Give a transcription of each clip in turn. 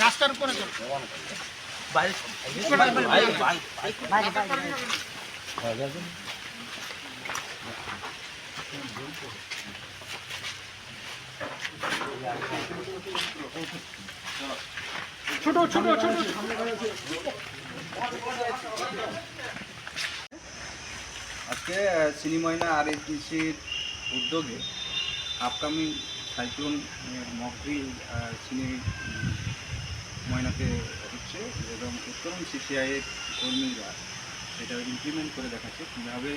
রাস্তার উপরে ছোট ছোট ছোট। আজকে সিনেময়না আর এসডিসির উদ্যোগে আপকামিং সাইক্লোন মকড্রিল সিনে ময়নাতে হচ্ছে, এবং উত্তরণ সিসিআইয়ের কর্মীরা সেটা ইমপ্লিমেন্ট করে দেখাচ্ছে। কীভাবে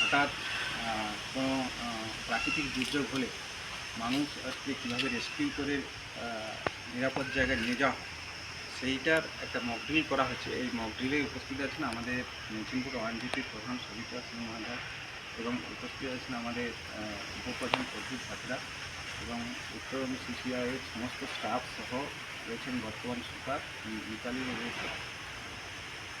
হঠাৎ কোনো প্রাকৃতিক দুর্যোগ হলে মানুষ আজকে কীভাবে রেস্কিউ করে নিরাপদ জায়গায় নিয়ে যাওয়া হয় সেইটার একটা মকড্রিল করা হচ্ছে। এই মকড্রিলে উপস্থিত আছেন আমাদের মেচিনপুর ওয়ানজিপির প্রধান সবিতা সিং মহাদাস এবং উপস্থিত আছেন আমাদের উপপ্রধান প্রদীপ ভাটরা এবং উত্তর সিসিআইয়ের সমস্ত স্টাফ সহ রয়েছেন বর্তমান সুপার মিতালি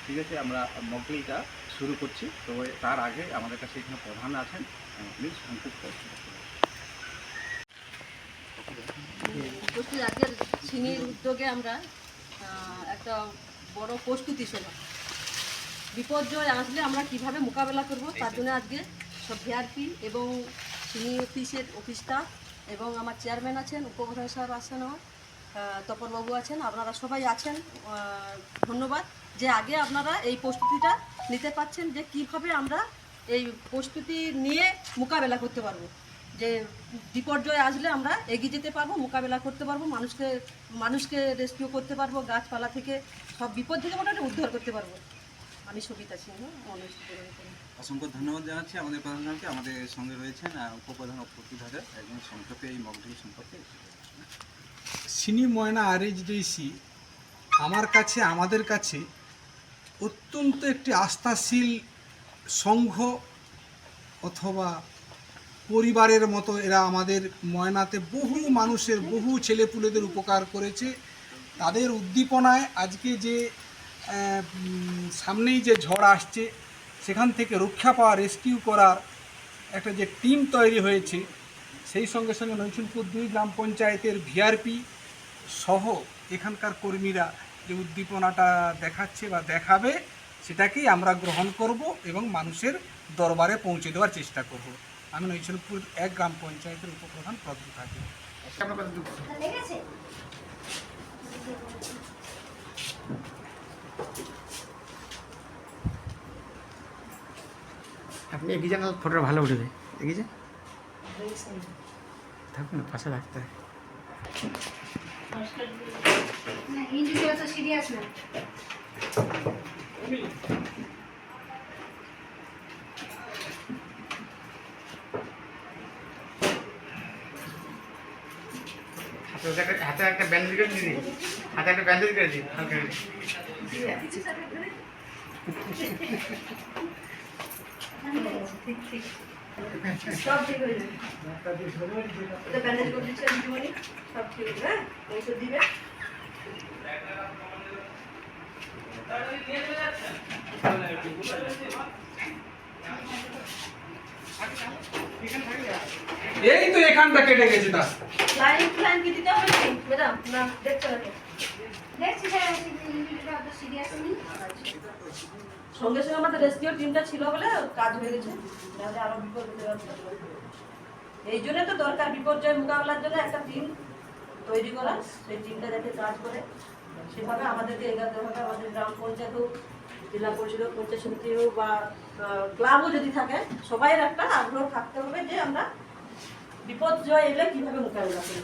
ঠিক আছে, আমরা মকড্রিলটা শুরু করছি। তো তার আগে আমাদের কাছে এখানে প্রধান আছেন প্লিজ সংক্ষিপ্ত উপস্থিত আজকের সিনির উদ্যোগে আমরা একটা বড় প্রস্তুতি সভা বিপর্যয় আসলে আমরা কীভাবে মোকাবেলা করব তার জন্য আজকে সব ভিআরপি এবং সিনি অফিসের অফিস স্টাফ এবং আমার চেয়ারম্যান আছেন উপপ্রধান সাহেব আছেন আমার তপনবাবু আছেন আপনারা সবাই আছেন ধন্যবাদ যে আগে আপনারা এই প্রস্তুতিটা নিতে পারছেন যে কীভাবে আমরা এই প্রস্তুতি নিয়ে মোকাবেলা করতে পারব। যে বিপর্যয় আসলে আমরা এগিয়ে যেতে পারব মোকাবেলা করতে পারব মানুষকে মানুষকে রেস্কিউ করতে পারব গাছপালা থেকে সব বিপদ থেকে মোটামুটি উদ্ধার করতে পারব। আমি সবিতা সিংহ মনোজ অসংখ্য ধন্যবাদ জানাচ্ছি আমাদের প্রধানকে আমাদের সঙ্গে রয়েছেন উপপ্রধান অপ্রতি হাজার একজন সংক্ষেপে এই মকড্রিল সম্পর্কে। সিনি ময়না আরএইচডিসি আমার কাছে আমাদের কাছে অত্যন্ত একটি আস্থাশীল সংঘ অথবা পরিবারের মতো এরা আমাদের ময়নাতে বহু মানুষের, বহু ছেলেপুলেদের উপকার করেছে। তাদের উদ্দীপনায় আজকে যে সামনেই যে ঝড় আসছে, সেখান থেকে রক্ষা পাওয়া রেস্কিউ করার একটা যে টিম তৈরি হয়েছে, সেই সঙ্গে সঙ্গে নৈচুনপুর দুই গ্রাম পঞ্চায়েতের ভিআরপি সহ এখানকার কর্মীরা যে উদ্দীপনাটা দেখাচ্ছে বা দেখাবে, সেটাকেই আমরা গ্রহণ করব এবং মানুষের দরবারে পৌঁছে দেওয়ার চেষ্টা করব। আমি নৈচুনপুর এক গ্রাম পঞ্চায়েতের উপপ্রধান প্রদীপ থাকি। আপনি এগিয়ে যান ফটোটা ভালো উঠবে। এগিয়ে যান। থাকুন না পাশে রাখতে হয়। না সিরিয়াস না। হাতে একটা- হাতে একটা ব্যান্ডেজ করে দিদি হাতে একটা ব্যান্ডেজ করে দিই হালকা করে। সব ঠিক হয়ে যাবে। ওটা ব্যান্ডেজ করে দিচ্ছে দিদিমণি সব ঠিক হয়ে যাবে হ্যাঁ? ওষুধ দিবে। এই তো এখানটা কেটে গেছে তা কি দিতে হবে কি ম্যাডাম না দেখছ না দেখছি স্যার সিরিয়াস নেই। সঙ্গে সঙ্গে আমাদের রেস্কিউ টিমটা ছিল বলে কাজ হয়ে গেছে। নাহলে আরও বিপদ এই জন্য তো দরকার বিপর্যয় মোকাবেলার জন্য একটা টিম তৈরি করা। সেই টিমটা যাতে কাজ করে। সেভাবে আমাদেরকে এগাতে হবে। আমাদের গ্রাম পঞ্চায়েত হোক জেলা পরিষদ হোক, পঞ্চায়েত সমিতি হোক বা ক্লাবও যদি থাকে সবাইয়ের একটা আগ্রহ থাকতে হবে যে আমরা বিপর্যয় এলে কীভাবে মোকাবিলা করি